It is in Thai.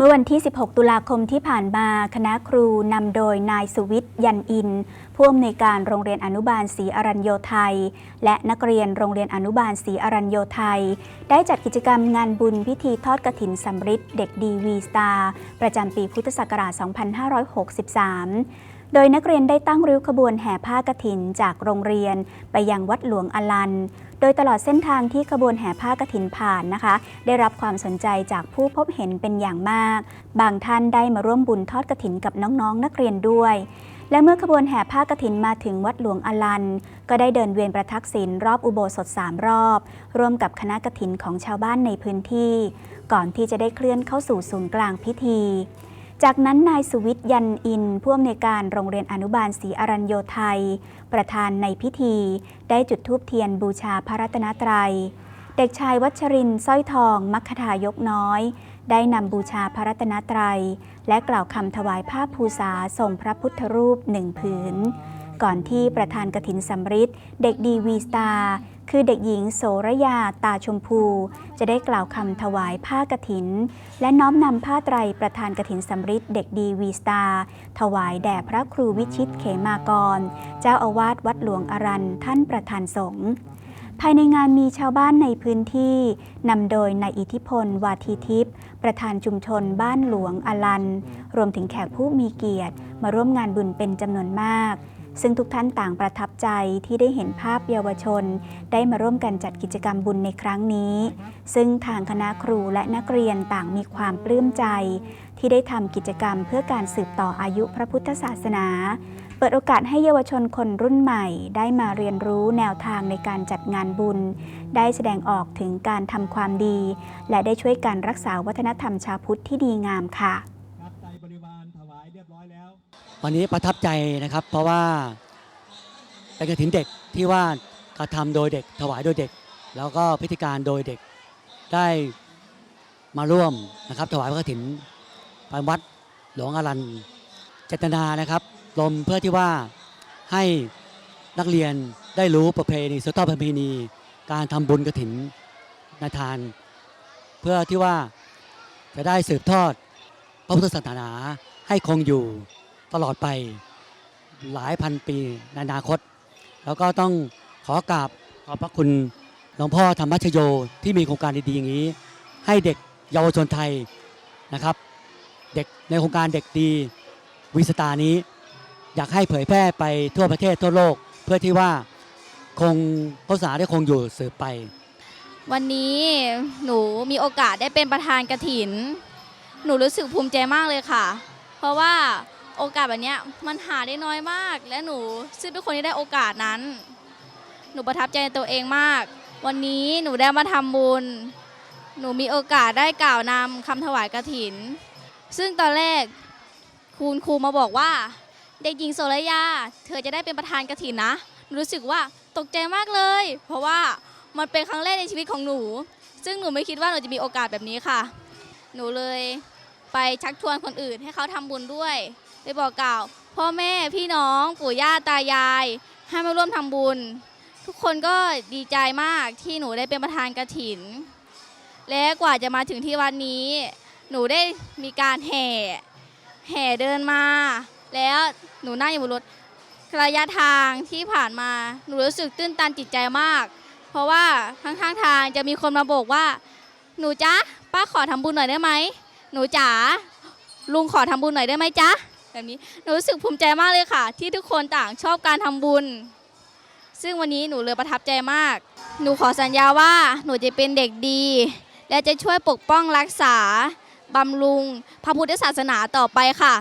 เมื่อวันที่ 16 ตุลาคมที่ผ่านมา คณะครูนำโดยนายสุวิทย์ยันอิน ผู้อำนวยการโรงเรียนอนุบาลศรีอรัญโยไทย และนักเรียนโรงเรียนอนุบาลศรีอรัญโยไทย ได้จัดกิจกรรมงานบุญพิธีทอดกฐินสำริดเด็กดีวีสตาร์ประจำปีพุทธศักราช 2563โดยนักเรียนได้ตั้งริ้วขบวนแห่ผ้ากฐินจากโรงเรียน ไปยังวัดหลวงอลัน โดยตลอดเส้นทางที่ขบวนแห่ผ้ากฐินผ่านนะคะ ได้รับความสนใจจากผู้พบเห็นเป็นอย่างมาก บางท่านได้มาร่วมบุญทอดกฐินกับน้องๆนักเรียนด้วย และเมื่อขบวนแห่ผ้ากฐินมาถึงวัดหลวงอลัน ก็ได้เดินเวียนประทักษิณรอบอุโบสถสามรอบ ร่วมกับคณะกฐินของชาวบ้านในพื้นที่ ก่อนที่จะได้เคลื่อนเข้าสู่ศูนย์กลางพิธี จากนั้นนายสุวิทย์ยันอินผู้อำนวยการโรงเรียนอนุบาลศรีอรัญโยไทย ประธานในพิธี ได้จุดธูปเทียนบูชาพระรัตนตรัย เด็กชายวัชรินทร์สร้อยทอง มัคคทายกน้อย ได้นำบูชาพระรัตนตรัย และกล่าวคำถวายผ้าภูษาทรงพระพุทธรูปหนึ่งผืน ก่อนที่ประธานกฐินสำริดเด็กดีวีสตา คือเด็กหญิงโสระยาตาชมพู จะได้กล่าวคำถวายผ้ากฐิน และน้อมนำผ้าไตรประธานกฐินสำริดเด็กดีวีสตาถวายแด่พระครูวิชิตเขมากร เจ้าอาวาสวัดหลวงอรันท่านประธานสงฆ์ภายในงานมีชาวบ้านในพื้นที่นำโดยนายอิทธิพล วาทีทิพย์ประธานชุมชนบ้านหลวงอลัน รวมถึงแขกผู้มีเกียรติ มาร่วมงานบุญเป็นจำนวนมาก ซึ่งทุกท่านต่างประทับใจที่ได้เห็นภาพเยาวชน ได้มาร่วมกันจัดกิจกรรมบุญในครั้งนี้ ซึ่งทางคณะครูและนักเรียนต่างมีความปลื้มใจ ที่ได้ทำกิจกรรมเพื่อการสืบต่ออายุพระพุทธศาสนา เปิดโอกาสให้เยาวชนคนรุ่นใหม่ ได้มาเรียนรู้แนวทางในการจัดงานบุญ ได้แสดงออกถึงการทำความดี และได้ช่วยการรักษาวัฒนธรรมชาวพุทธที่ดีงามค่ะ วันนี้ประทับใจนะครับ เพราะว่าเป็นกระถินเด็กที่ว่ากระทำโดยเด็ก ถวายโดยเด็ก แล้วก็พิธีการโดยเด็กได้มาร่วมนะครับ ถวายพระกฐินไปวัดหลวงอรันเจตนานะครับลมเพื่อที่ว่าให้นักเรียนได้รู้ประเพณีสืบทอดประเพณี การทำบุญกฐินในทาน เพื่อที่ว่าจะได้สืบทอดพระพุทธศาสนาให้คงอยู่ ตลอดไปหลายพันปีในอนาคต แล้วก็ต้องขอกราบขอบพระคุณหลวงพ่อธรรมชโยที่มีโครงการดีๆอย่างนี้ ให้เด็กเยาวชนไทยนะครับ เด็กในโครงการเด็กดีวิสตานี้ อยากให้เผยแพร่ไปทั่วประเทศทั่วโลกเพื่อที่ว่าคงภาษาได้คงอยู่สืบไป วันนี้หนูมีโอกาสได้เป็นประธานกระถิน หนูรู้สึกภูมิใจมากเลยค่ะ เพราะว่า โอกาสแบบนี้มันหาได้น้อยมาก และหนูซึ่งเป็นคนที่ได้โอกาสนั้น หนูประทับใจในตัวเองมาก วันนี้หนูได้มาทำบุญ หนูมีโอกาสได้กล่าวนำคำถวายกระถิน ซึ่งตอนแรกคุณครูมาบอกว่า เด็กหญิงโสระยา เธอจะได้เป็นประธานกระถินนะหนูรู้สึกว่าตกใจมากเลย เพราะว่ามันเป็นครั้งแรกในชีวิตของหนู ซึ่งหนูไม่คิดว่าหนูจะมีโอกาสแบบนี้ค่ะ หนูเลยไปชักชวนคนอื่นให้เขาทำบุญด้วย ไปบอกกล่าว พ่อแม่พี่น้องปู่ย่าตายาย ให้มาร่วมทำบุญ ทุกคนก็ดีใจมากที่หนูได้เป็นประธานกระถิน และกว่าจะมาถึงที่วันนี้ หนูได้มีการแห่ แห่เดินมา แล้วหนูนั่งอยู่บนรถระยะทางที่ผ่านมาหนูรู้สึกตื้นตันจิตใจมาก เพราะว่าข้างๆทางจะมีคนมาบอกว่า หนูจ๊ะป้าขอทำบุญหน่อยได้ไหมหนูจ๋าลุงขอทำบุญหน่อยได้ไหมจ๊ะ แบบนี้หนูรู้สึกภูมิใจมากเลยค่ะ ที่ทุกคนต่างชอบการทำบุญ ซึ่งวันนี้หนูเลยประทับใจมาก หนูขอสัญญาว่าหนูจะเป็นเด็กดี และจะช่วยปกป้องรักษาบำรุงพระพุทธศาสนาต่อไปค่ะ